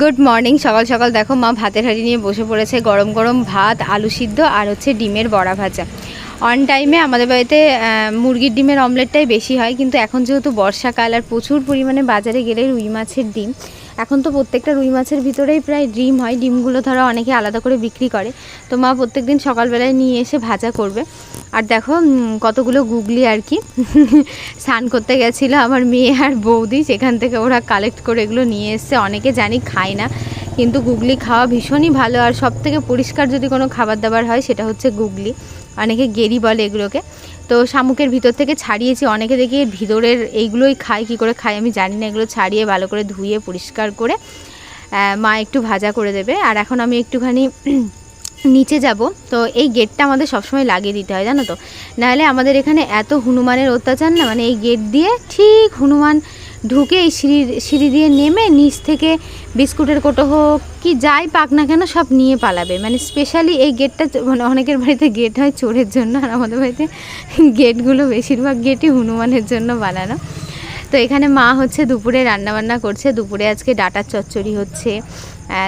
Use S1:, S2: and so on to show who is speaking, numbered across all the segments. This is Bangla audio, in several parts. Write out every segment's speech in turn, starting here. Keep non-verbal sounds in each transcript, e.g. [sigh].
S1: গুড মর্নিং সকাল সকাল দেখো মা ভাতের হাঁড়ি নিয়ে বসে পড়েছে। গরম গরম ভাত, আলু সিদ্ধ আর হচ্ছে ডিমের বড়া ভাজা। অন টাইমে আমাদের বাড়িতে মুরগির ডিমের অমলেটটাই বেশি হয়, কিন্তু এখন যেহেতু বর্ষাকাল আর প্রচুর পরিমাণে বাজারে গেলে রুই মাছের ডিম এখন তো প্রত্যেকটা রুই মাছের ভিতরেই প্রায় ডিম হয়। ডিমগুলো ধরো অনেকে আলাদা করে বিক্রি করে। তো মা প্রত্যেকদিন সকালবেলায় নিয়ে এসে ভাজা করবে। আর দেখো কতগুলো গুগলি আর কি [laughs] স্নান করতে গেছিল আমার মেয়ে আর বৌদি। সেখান থেকে ওরা কালেক্ট করে এগুলো নিয়ে এসছে। অনেকে জানি খায় না, কিন্তু গুগলি খাওয়া ভীষণই ভালো। আর সব থেকে পরিষ্কার যদি কোনো খাবার দাবার হয়, সেটা হচ্ছে গুগলি। অনেকে গেরি বলে এগুলোকে। তো শামুকের ভিতর থেকে ছাড়িয়েছি। অনেকে দেখি ভিতরের এইগুলোই খায়, কি করে খায় আমি জানি না। এগুলো ছাড়িয়ে ভালো করে ধুয়ে, পরিষ্কার করে মা একটু ভাজা করে দেবে। আর এখন আমি একটুখানি [clears throat] নিচে যাব। তো এই গেটটা আমাদের সবসময় লাগিয়ে দিতে হয়, জানো তো? নাহলে আমাদের এখানে এত হনুমানের অত্যাচার না মানে এই গেট দিয়ে ঠিক হনুমান ঢুকে এই সিঁড়ি সিঁড়ি দিয়ে নেমে নিচ থেকে বিস্কুটের কোটো হোক, কি যাই পাক না কেন সব নিয়ে পালাবে। মানে স্পেশালি এই গেটটা মানে অনেকের বাড়িতে গেট হয় চোরের জন্য আর আমাদের বাড়িতে গেটগুলো বেশিরভাগ গেটই হনুমানের জন্য বানানো। তো এখানে মা হচ্ছে দুপুরে রান্নাবান্না করছে, দুপুরে আজকে ডাটার চচ্চড়ি হচ্ছে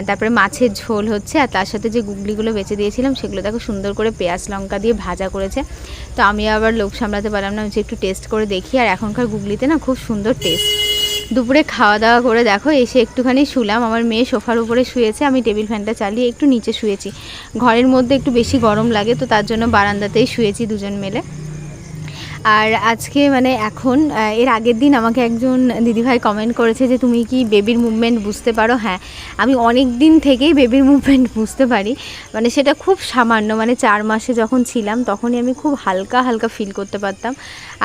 S1: তারপরে মাছের ঝোল হচ্ছে, আর তার সাথে যে গুগলিগুলো বেঁচে দিয়েছিলাম সেগুলো দেখো সুন্দর করে পেঁয়াজ লঙ্কা দিয়ে ভাজা করেছে। তো আমি আবার লোভ সামলাতে পারলাম না যে একটু টেস্ট করে দেখি, আর এখনকার গুগলিতে না খুব সুন্দর টেস্ট দুপুরে খাওয়া দাওয়া করে দেখো, এসে একটুখানি শুলাম। আমার মেয়ে সোফার উপরে শুয়েছে, আমি টেবিল ফ্যানটা চালিয়ে একটু নিচে শুয়েছি। ঘরের মধ্যে একটু বেশি গরম লাগে, তো তার জন্য বারান্দাতেই শুয়েছি দুজন মিলে। আর আজকে মানে এখন এর আগের দিন আমাকে একজন দিদিভাই কমেন্ট করেছে যে, তুমি কি বেবির মুভমেন্ট বুঝতে পারো? হ্যাঁ আমি অনেক দিন থেকেই বেবির মুভমেন্ট বুঝতে পারি। মানে সেটা খুব সামান্য মানে চার মাসে যখন ছিলাম, তখনই আমি খুব হালকা হালকা ফিল করতে পারতাম।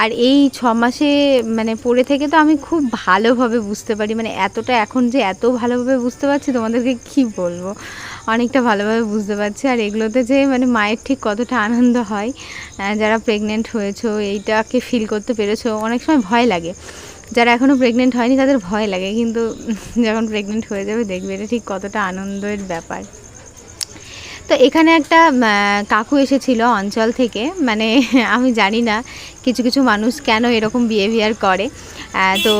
S1: আর এই ছ মাসে মানে পড়ে থেকে তো আমি খুব ভালোভাবে বুঝতে পারি। মানে এতটা এখন যে এত ভালোভাবে বুঝতে পারছি, তোমাদেরকে কি বলব? অনেকটা ভালোভাবে বুঝতে পারছি। আর এগুলোতে যে মানে মায়ের ঠিক কতটা আনন্দ হয় যারা প্রেগনেন্ট হয়েছো, এইটাকে ফিল করতে পেরেছ, অনেক সময় ভয় লাগে। যারা এখনও প্রেগনেন্ট হয়নি, তাদের ভয় লাগে। কিন্তু যখন প্রেগনেন্ট হয়ে যাবে, দেখবে এটা ঠিক কতটা আনন্দের ব্যাপার। তো এখানে একটা কাকু এসেছিল অঞ্চল থেকে। মানে [laughs] আমি জানি না কিছু কিছু মানুষ কেন এরকম বিহেভিয়ার করে। তো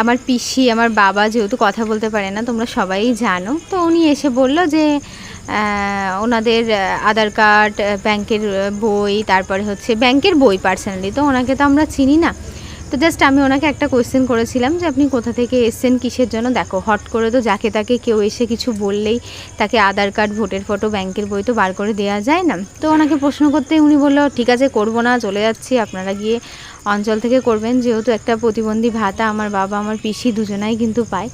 S1: আমার পিসি, আমার বাবা যেহেতু কথা বলতে পারে না, তোমরা সবাই জানো। তো উনি এসে বলল যে ওনাদের আধার কার্ড, ব্যাংকের বই, তারপরে হচ্ছে ব্যাংকের বই পার্সোনালি তো ওনাকে তো আমরা চিনি না। তো জাস্ট আমি ওনাকে একটা কোয়েশ্চেন করেছিলাম যে, আপনি কোথা থেকে এসছেন? কিসের জন্য? দেখো, হট করে তো যাকে তাকে কেউ এসে কিছু বললেই তাকে আধার কার্ড, ভোটের ফটো ব্যাংকের বই তো বার করে দেওয়া যায় না। তো ওনাকে প্রশ্ন করতে উনি বলল, ঠিক আছে, করব না, চলে যাচ্ছি। আপনারা গিয়ে অঞ্চল থেকে করবেন। যেহেতু একটা প্রতিবন্ধী ভাতা আমার বাবা, আমার পিসি দুজনাই কিন্তু পায়।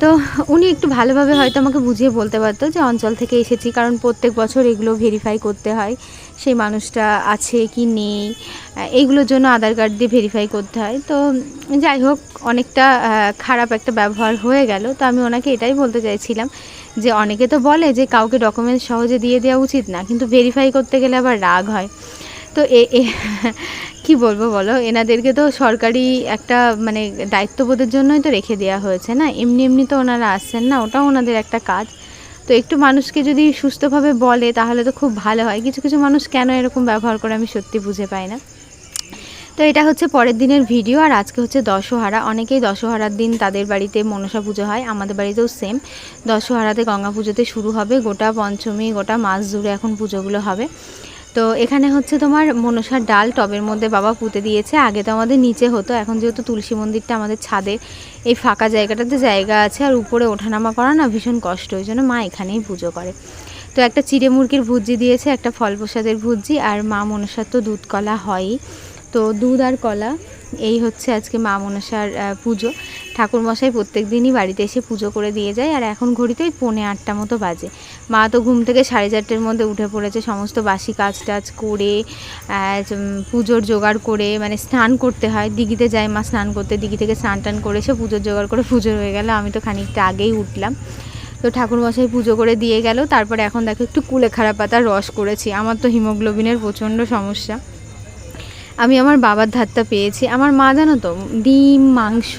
S1: তো উনি একটু ভালোভাবে হয়তো আমাকে বুঝিয়ে বলতে পারতো যে অঞ্চল থেকে এসেছি, কারণ প্রত্যেক বছর এগুলো ভেরিফাই করতে হয় সেই মানুষটা আছে কি নেই এইগুলোর জন্য আধার কার্ড দিয়ে ভেরিফাই করতে হয়। তো যাই হোক, অনেকটা খারাপ একটা ব্যবহার হয়ে গেল। তো আমি ওনাকে এটাই বলতে চাইছিলাম যে অনেকে তো বলে যে কাউকে ডকুমেন্টস সহজে দিয়ে দেওয়া উচিত না, কিন্তু ভেরিফাই করতে গেলে আবার রাগ হয়। তো এ- কি বলব বলো? এনাদেরকে তো সরকারি একটা মানে দায়িত্ববোধের জন্যই তো রেখে দেওয়া হয়েছে না? এমনি এমনি তো ওনারা আসছেন না, ওটাও ওনাদের একটা কাজ। তো একটু মানুষকে যদি সুস্থভাবে বলে তাহলে তো খুব ভালো হয়। কিছু কিছু মানুষ কেন এরকম ব্যবহার করে আমি সত্যি বুঝে পাই না। তো এটা হচ্ছে পরের দিনের ভিডিও আর আজকে হচ্ছে দশহারা। অনেকেই দশহারার দিন তাদের বাড়িতে মনসা পুজো হয়, আমাদের বাড়িতেও সেম দশহারাতে গঙ্গা পুজোতে শুরু হবে, গোটা পঞ্চমী, গোটা মাস জুড়ে এখন পুজোগুলো হবে। তো এখানে হচ্ছে তোমার মনসার ডাল টবের মধ্যে বাবা পুঁতে দিয়েছে। আগে তো আমাদের নিচে হতো, এখন যেহেতু তুলসী মন্দিরটা আমাদের ছাদে, এই ফাঁকা জায়গাটাতে জায়গা আছে আর উপরে ওঠানামা করা না ভীষণ কষ্ট, ওই জন্য মা এখানেই পুজো করে। তো একটা চিড়ে মুরগির ভুজি দিয়েছে, একটা ফল প্রসাদের ভুজি, আর মা মনসার তো দুধ কলা হয়ই। তো দুধ আর কলা এই হচ্ছে আজকে মা মনসার পুজো। ঠাকুরমশাই প্রত্যেক দিনই বাড়িতে এসে পুজো করে দিয়ে যায়, আর এখন ঘড়িতে ওই পৌনে আটটা মতো বাজে। মা তো ঘুম থেকে সাড়ে চারটের মধ্যে উঠে পড়েছে, সমস্ত বাসি কাজ টাজ করে পুজোর জোগাড় করে মানে স্নান করতে হয়। দিঘিতে যায় মা স্নান করতে, দিঘি থেকে স্নান টান করে এসে পুজোর জোগাড় করে পুজো হয়ে গেল। আমি তো খানিকটা আগেই উঠলাম। তো ঠাকুরমশাই পুজো করে দিয়ে গেল। তারপরে এখন দেখো একটু কুলেখাড়া পাতার রস করেছি। আমার তো হিমোগ্লোবিনের প্রচণ্ড সমস্যা। আমি আমার বাবার ধারটা পেয়েছি। আমার মা জানো তো, ডিম, মাংস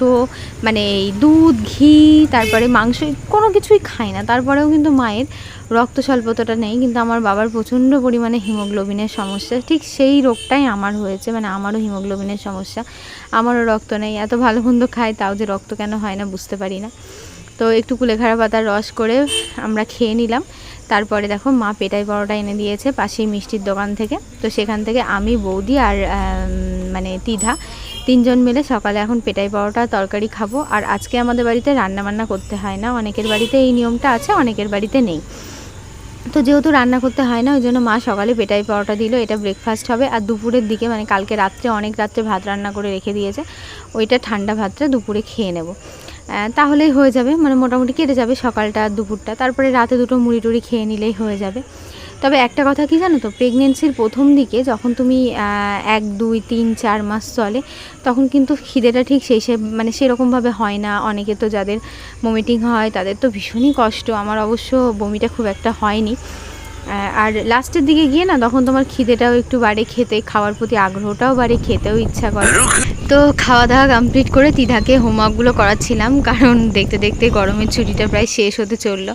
S1: মানে এই দুধ, ঘি, তারপরে মাংস, কোনো কিছুই খায় না। তারপরেও কিন্তু মায়ের রক্ত স্বল্পতাটা নেই, কিন্তু আমার বাবার প্রচণ্ড পরিমাণে হিমোগ্লোবিনের সমস্যা। ঠিক সেই রোগটাই আমার হয়েছে মানে আমারও হিমোগ্লোবিনের সমস্যা। আমারও রক্ত নেই, এত ভালো মন্দ খায় তাও যে রক্ত কেন হয় না বুঝতে পারি না। তো একটু কুলেখাড়া পাতার রস করে আমরা খেয়ে নিলাম। তারপরে দেখো মা পেটাই পরোটা এনে দিয়েছে পাশেই মিষ্টির দোকান থেকে। তো সেখান থেকে আমি, বৌদি আর মানে তিধা তিনজন মিলে সকালে এখন পেটাই পরোটা তরকারি খাব। আর আজকে আমাদের বাড়িতে রান্না বান্না করতে হয় না। অনেকের বাড়িতে এই নিয়মটা আছে, অনেকের বাড়িতে নেই। তো যেহেতু রান্না করতে হয় না, ওই জন্য মা সকালে পেটাই পরোটা দিল, এটা ব্রেকফাস্ট হবে। আর দুপুরের দিকে মানে কালকে রাত্রে অনেক রাত্রে ভাত রান্না করে রেখে দিয়েছে, ওইটা ঠান্ডা ভাতটা দুপুরে খেয়ে নেব। তাহলেই হয়ে যাবে। মানে মোটামুটি কেটে যাবে সকালটা, দুপুরটা। তারপরে রাতে দুটো মুড়ি টুড়ি খেয়ে নিলেই হয়ে যাবে। তবে একটা কথা কি জানো তো প্রেগনেন্সির প্রথম দিকে যখন তুমি এক, দুই, তিন, চার মাস চলে, তখন কিন্তু খিদেটা ঠিক সেই সে মানে সেরকমভাবে হয় না। অনেকে তো যাদের বমিটিং হয়, তাদের তো ভীষণই কষ্ট। আমার অবশ্য বমিটা খুব একটা হয়নি। আর লাস্টের দিকে গিয়ে না তখন তোমার খিদেটাও একটু বাড়ে খেতে, খাওয়ার প্রতি আগ্রহটাও বাড়ে, খেতেও ইচ্ছা করে। তো খাওয়া দাওয়া কমপ্লিট করে তিধাকে হোমওয়ার্কগুলো করাচ্ছিলাম, কারণ দেখতে দেখতে গরমের ছুটিটা প্রায় শেষ হতে চলল।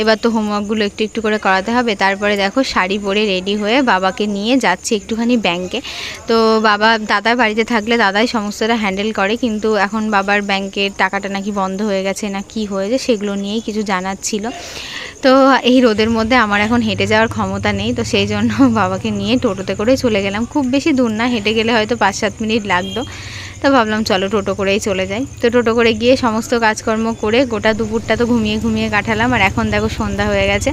S1: এবার তো হোমওয়ার্কগুলো একটু একটু করে করাতে হবে, তারপরে দেখো শাড়ি পরে রেডি হয়ে বাবাকে নিয়ে যাচ্ছি একটুখানি ব্যাংকে তো বাবা দাদার বাড়িতে থাকলে দাদাই সমস্তটা হ্যান্ডেল করে, কিন্তু এখন বাবার ব্যাংকের টাকাটা নাকি বন্ধ হয়ে গেছে না কি হয়েছে সেগুলো নিয়েই কিছু জানার ছিল। তো এই রোদের মধ্যে আমার এখন হেঁটে যাওয়ার ক্ষমতা নেই, তো সেই জন্য [laughs] বাবাকে নিয়ে টোটোতে করে চলে গেলাম। খুব বেশি দূর না, হেঁটে গেলে হয়তো পাঁচ সাত মিনিট লাগতো। তো ভাবলাম চলো টোটো করেই চলে যাই। তো টোটো করে গিয়ে সমস্ত কাজকর্ম করে গোটা দুপুরটা তো ঘুমিয়ে ঘুমিয়ে কাটালাম, আর এখন দেখো সন্ধ্যা হয়ে গেছে।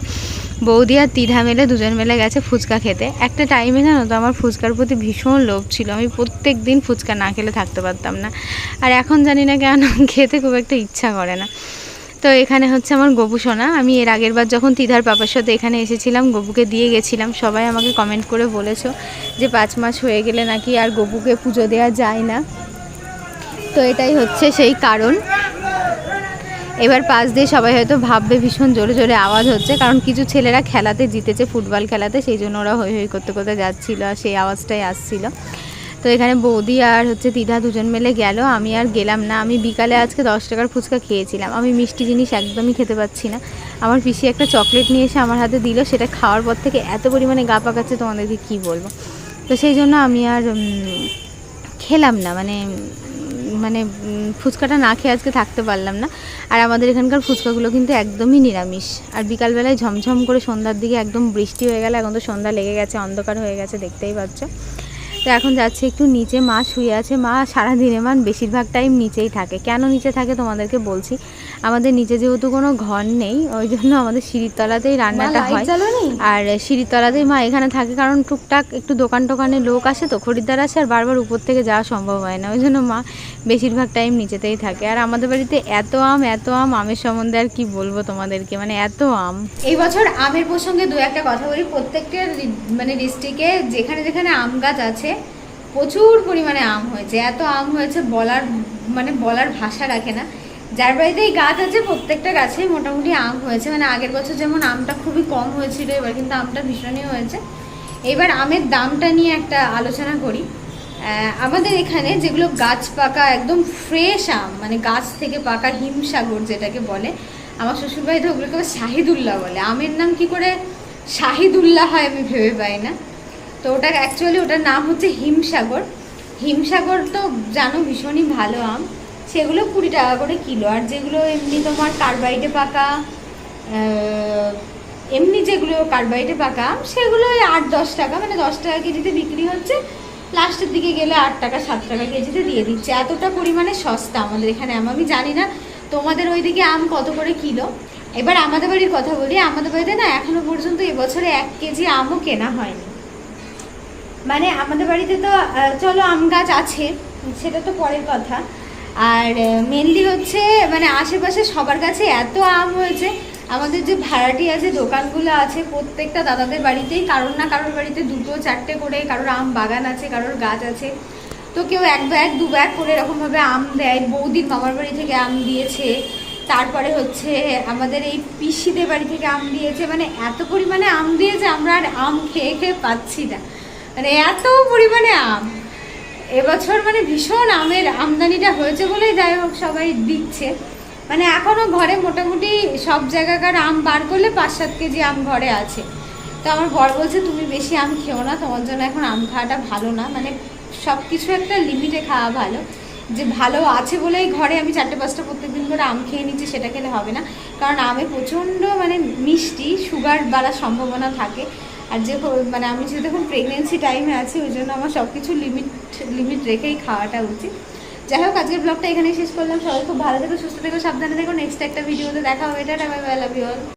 S1: বৌদি আর তিধা মেলে দুজন মেলে গেছে ফুচকা খেতে। একটা টাইমে জানো তো আমার ফুচকার প্রতি ভীষণ লোভ ছিল। আমি প্রত্যেক দিন ফুচকা না খেলে থাকতে পারতাম না। আর এখন জানি না কেন [laughs] খেতে খুব একটা ইচ্ছা করে না। তো এখানে হচ্ছে আমার গবু সোনা। আমি এর আগের বার যখন তিধার পাপার সাথে এখানে এসেছিলাম, গবুকে দিয়ে গেছিলাম। সবাই আমাকে কমেন্ট করে বলেছ যে পাঁচ মাস হয়ে গেলে নাকি আর গবুকে পুজো দেওয়া যায় না। তো এটাই হচ্ছে সেই কারণ। এবার পাশ দিয়ে সবাই হয়তো ভাববে, ভীষণ জোরে জোরে আওয়াজ হচ্ছে। কারণ কিছু ছেলেরা খেলাতে জিতেছে, ফুটবল খেলাতে। সেই জন্য ওরা হই হই করতে করতে যাচ্ছিল আর সেই আওয়াজটাই আসছিল। তো এখানে বৌদি আর হচ্ছে দিদা দুজন মিলে গেল। আমি আর গেলাম না। আমি বিকালে আজকে দশ টাকার ফুচকা খেয়েছিলাম। আমি মিষ্টি জিনিস একদমই খেতে পাচ্ছি না। আমার পিসি একটা চকলেট নিয়ে এসে আমার হাতে দিল। সেটা খাওয়ার পর থেকে এত পরিমাণে গা পাকাচ্ছে, তোমাদেরকে কী বলব? তো সেই জন্য আমি আর খেলাম না। মানে মানে ফুচকাটা না খেয়ে আজকে থাকতে পারলাম না। আর আমাদের এখানকার ফুচকাগুলো কিন্তু একদমই নিরামিষ। আর বিকালবেলায় ঝমঝম করে সন্ধ্যার দিকে একদম বৃষ্টি হয়ে গেল। এখন তো সন্ধ্যা লেগে গেছে, অন্ধকার হয়ে গেছে, দেখতেই পাচ্ছ। তো এখন যাচ্ছে একটু নিচে। মা শুয়ে আছে। মা সারাদিনে মান বেশিরভাগ টাইম নিচেই থাকে। কেন নিচে থাকে তোমাদেরকে বলছি। আমাদের নিচে যেহেতু কোনো ঘর নেই ওই জন্য আমাদের সিঁড়ির তলাতেই রান্নাটা হয়। আর সিঁড়ির তলাতেই মা এখানে থাকে কারণ টুকটাক একটু দোকান টোকানে লোক আসে তো খরিদ্দার আসে আর বারবার উপর থেকে যাওয়া সম্ভব হয় না। ওই জন্য মা বেশিরভাগ টাইম নিচেতেই থাকে। আর আমাদের বাড়িতে এত আম এত আম আমের সম্বন্ধে আর কি বলব তোমাদেরকে? মানে এত আম।
S2: এই বছর আমের প্রসঙ্গে দু একটা কথা বলি। প্রত্যেকটা মানে ডিস্ট্রিক্টে যেখানে যেখানে আম গাছ আছে প্রচুর পরিমাণে আম হয়েছে, এত আম হয়েছে বলার মানে বলার ভাষা রাখে না। যার বাড়িতে এই গাছ আছে, প্রত্যেকটা গাছে মোটামুটি আম হয়েছে। মানে আগের বছর যেমন আমটা খুবই কম হয়েছিল, এবার কিন্তু আমটা ভীষণই হয়েছে। এবার আমের দামটা নিয়ে একটা আলোচনা করি। আমাদের এখানে যেগুলো গাছ পাকা, একদম ফ্রেশ আম মানে গাছ থেকে পাকা হিমসাগর যেটাকে বলে, আমার শ্বশুরবাড়িতে ওগুলোকে শাহিদুল্লাহ বলে। আমের নাম কি করে? শাহিদুল্লাহ হয় আমি ভেবে পাই না। তো ওটা অ্যাকচুয়ালি ওটার নাম হচ্ছে হিমসাগর। হিমসাগর তো জানো ভীষণই ভালো আম। সেগুলো কুড়ি টাকা করে কিলো। আর যেগুলো এমনি তোমার কার্বাইডে পাকা এমনি যেগুলো কার্বাইডে পাকা আম, সেগুলো ওই আট দশ টাকা মানে দশ টাকা কেজিতে বিক্রি হচ্ছে। লাস্টের দিকে গেলে আট টাকা, সাত টাকা কেজিতে দিয়ে দিচ্ছে। এতটা পরিমাণে সস্তা আমাদের এখানে আম। আমি জানি না তোমাদের ওইদিকে আম কত করে কিলো। এবার আমাদের বাড়ির কথা বলি, আমাদের বাড়িতে না এখনও পর্যন্ত এবছরে এক কেজি আমও কেনা হয়নি। মানে আমাদের বাড়িতে তো চলো আম গাছ আছে, সেটা তো পরের কথা। আর মেনলি হচ্ছে মানে আশেপাশে সবার কাছে এত আম হয়েছে, আমাদের যে ভাড়াটি আছে, দোকানগুলো আছে, প্রত্যেকটা দাদাদের বাড়িতেই, কারোর না কারোর বাড়িতে দুটো, চারটে করে কারোর আম বাগান আছে, কারোর গাছ আছে। তো কেউ এক ব্যাগ, দু ব্যাগ করে এরকমভাবে আম দেয়। বৌদির মামার বাড়ি থেকে আম দিয়েছে। তারপরে হচ্ছে আমাদের এই পিসিদের বাড়ি থেকে আম দিয়েছে। মানে এত পরিমাণে আম দিয়েছে, আমরা আর আম খেয়ে খেয়ে পাচ্ছি না। মানে এত পরিমাণে আম। এবছর মানে ভীষণ আমের আমদানিটা হয়েছে বলেই যাই হোক সবাই দিচ্ছে। মানে এখনও ঘরে মোটামুটি সব জায়গাকার আম বার করলে পাঁচ সাত কেজি আম ঘরে আছে। তো আমার বর বলছে, তুমি বেশি আম খেও না, তোমার জন্য এখন আম খাওয়াটা ভালো না। মানে সব কিছু একটা লিমিটে খাওয়া ভালো। যে ভালো আছে বলেই ঘরে আমি চারটে পাঁচটা প্রত্যেকদিন করে আম খেয়ে নিচ্ছি, সেটা খেলে হবে না। কারণ আমে প্রচণ্ড মানে মিষ্টি সুগার বাড়ার সম্ভাবনা থাকে। আর যে মানে আমি যেহেতু এখন প্রেগনেন্সি টাইমে আছি, ওই জন্য আমার সব কিছু লিমিট লিমিট রেখেই খাওয়াটা উচিত। যাই হোক, আজকের ব্লগটা এখানেই শেষ করলাম। সবাই খুব ভালো থেকো, সুস্থ থেকো, সাবধানে থেকো। নেক্সট একটা ভিডিওতে দেখা হবে। এটা বাই বাই